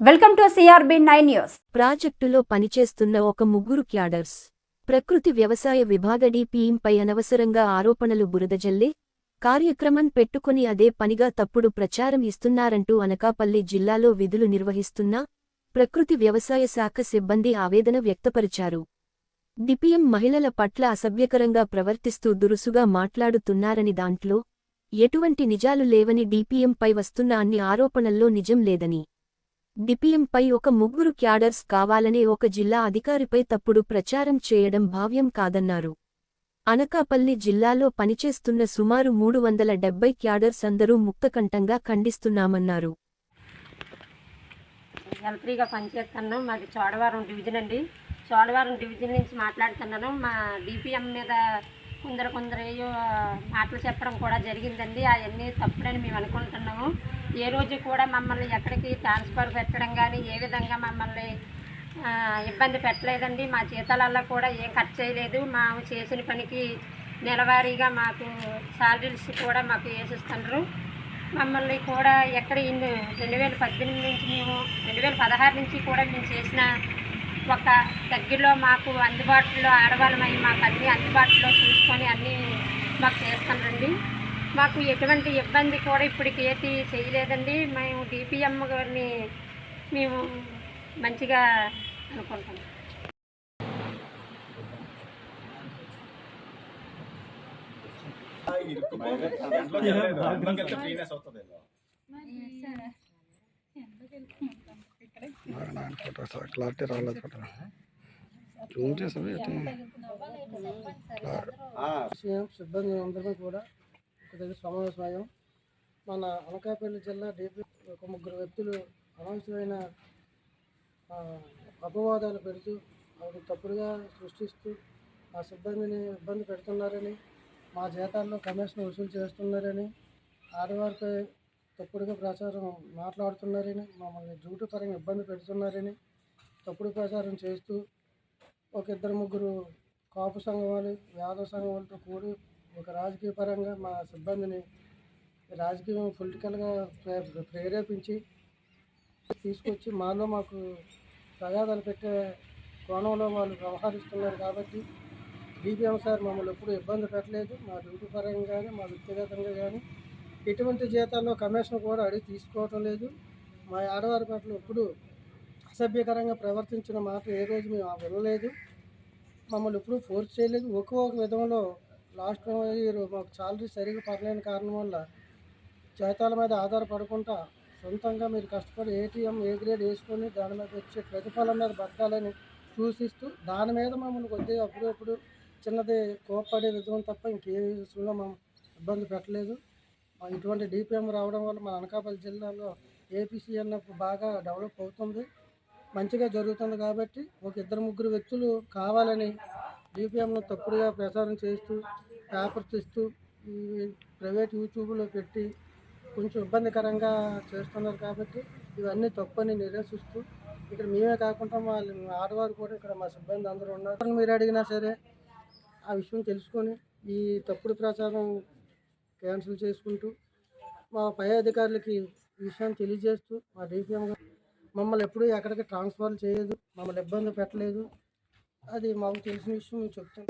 Welcome to CRB nine news. ప్రాజెక్టులో పనిచేస్తున్న ఒక ముగ్గురు క్యాడర్స్ ప్రకృతి వ్యవసాయ విభాగ డిపిఎంపై అనవసరంగా ఆరోపణలు బురదజల్లే కార్యక్రమం పెట్టుకుని అదే పనిగా తప్పుడు ప్రచారం ఇస్తున్నారంటూ అనకాపల్లి జిల్లాలో విధులు నిర్వహిస్తున్న ప్రకృతి వ్యవసాయ శాఖ సిబ్బంది ఆవేదన వ్యక్తపరిచారు. డిపిఎం మహిళల పట్ల అసభ్యకరంగా ప్రవర్తిస్తూ దురుసుగా మాట్లాడుతున్నారని దాంట్లో ఎటువంటి నిజాలు లేవని డిపిఎంపై వస్తున్న అన్ని ఆరోపణల్లో నిజం లేదని డిపిఎంపై ఒక ముగ్గురు క్యాడర్స్ కావాలనే ఒక జిల్లా అధికారిపై తప్పుడు ప్రచారం చేయడం భావ్యం కాదన్నారు. అనకాపల్లి జిల్లాలో పనిచేస్తున్న సుమారు మూడు వందల డెబ్బై క్యాడర్స్ అందరూ ముక్తకంఠంగా ఖండిస్తున్నామన్నారు. ఎంత్రీగా పనిచేస్తున్నాను. మాది చోడవరం డివిజన్ అండి. చోడవరం డివిజన్ నుంచి మాట్లాడుతున్నాను. మా డిపిఎం మీద కొందరు కొందరు మాటలు చెప్పడం కూడా జరిగిందండి. అవన్నీ తప్పుడని మేము అనుకుంటున్నాము. ఏ రోజు కూడా మమ్మల్ని ఎక్కడికి ట్రాన్స్ఫర్ పెట్టడం కానీ ఏ విధంగా మమ్మల్ని ఇబ్బంది పెట్టలేదండి. మా జీతాలల్లో కూడా ఏం ఖర్చు చేయలేదు. మా చేసిన పనికి నెలవారీగా మాకు శాలరీస్ కూడా మాకు వేసిస్తున్నారు. మమ్మల్ని కూడా ఎక్కడ ఇన్ని రెండు వేల పద్దెనిమిది నుంచి మేము రెండు వేల పదహారు నుంచి కూడా మేము చేసిన ఒక దగ్గరలో మాకు అందుబాటులో ఆడవాళ్ళమై మాకు అన్ని అందుబాటులో చూసుకొని అన్నీ మాకు చేస్తానండి మాకు ఎటువంటి ఇబ్బంది కూడా ఇప్పటికి ఏది చేయలేదండి. మేము డిపిఎం గారిని మేము మంచిగా అనుకుంటాం. క్లారిటీ రాలేదు విషయం సిబ్బంది అందరూ కూడా ఒక దగ్గర సమావేశమయ్యాం మన అనకాపల్లి జిల్లా డీపీ ఒక ముగ్గురు వ్యక్తులు అనవసరమైన ఆ, అపవాదాలు పెడుతూ వాళ్ళకి తప్పుడుగా సృష్టిస్తూ ఆ సిబ్బందిని ఇబ్బంది పెడుతున్నారని మా జీతాల్లో కమిషన్ వసూలు చేస్తున్నారని ఆడవారిపై తప్పుడుగా ప్రచారం మాట్లాడుతున్నారని మమ్మల్ని డ్యూటీ పరంగా ఇబ్బంది పెడుతున్నారని తప్పుడు ప్రచారం చేస్తూ ఒక ఇద్దరు ముగ్గురు కాపు సంఘం వాళ్ళు యాదవ సంఘం వాళ్ళతో కూడి ఒక రాజకీయ పరంగా మా సిబ్బందిని రాజకీయం పొలిటికల్గా ప్రే- ప్రేరేపించి తీసుకొచ్చి మాలో మాకు తగాదాలు పెట్టే కోణంలో వాళ్ళు వ్యవహరిస్తున్నారు కాబట్టి బీపీఎం సార్ మమ్మల్ని ఎప్పుడు ఇబ్బంది పెట్టలేదు. మా డ్యూటీ పరంగా కానీ మా వ్యక్తిగతంగా కానీ ఎటువంటి జీతాల్లో కమిషన్ కూడా అడిగి తీసుకోవటం లేదు. మా ఆడవారి పట్ల ఎప్పుడు అసభ్యకరంగా ప్రవర్తించిన మాట ఏ రోజు మేము వినలేదు. మమ్మల్ని ఎప్పుడు ఫోర్స్ చేయలేదు. ఒక్కొక్క విధంలో లాస్ట్ ఇయర్ మాకు సాలరీ సరిగ్గా పడలేని కారణం వల్ల జీతాల మీద ఆధారపడకుండా సొంతంగా మీరు కష్టపడి ఏటీఎం ఏ గ్రేడ్ వేసుకొని దాని మీద వచ్చే ప్రతిఫలం మీద బతకాలని సూచిస్తూ దాని మీద మమ్మల్ని కొద్దిగా అప్పుడప్పుడు చిన్నది కోప్పడే విధం తప్ప ఇంకే విషయంలో మేము ఇబ్బంది పెట్టలేదు. ఇటువంటి డిపిఎం రావడం వల్ల మా అనకాపల్లి జిల్లాలో ఏపీసీఎన్ బాగా డెవలప్ అవుతుంది. మంచిగా జరుగుతుంది కాబట్టి ఒక ఇద్దరు ముగ్గురు వ్యక్తులు కావాలని డిపిఎంను తప్పుడుగా ప్రచారం చేస్తూ పేపర్స్ ఇస్తూ ఈ ప్రైవేట్ యూట్యూబ్లో పెట్టి కొంచెం ఇబ్బందికరంగా చేస్తున్నారు కాబట్టి ఇవన్నీ తప్పని నిరసిస్తూ ఇక్కడ మేమే కాకుండా వాళ్ళు ఆడవారు కూడా ఇక్కడ మా సిబ్బంది అందరూ ఉన్నారు. మీరు అడిగినా సరే ఆ విషయం తెలుసుకొని ఈ తప్పుడు ప్రచారం క్యాన్సిల్ చేసుకుంటూ మా పై అధికారులకి విషయాన్ని తెలియజేస్తూ మా డిపిఎం మమ్మల్ని ఎప్పుడు ఎక్కడికి ట్రాన్స్ఫర్ చేయదు మమ్మల్ని ఇబ్బంది పెట్టలేదు. అది మాకు తెలిసిన విషయం మేము చెప్తాం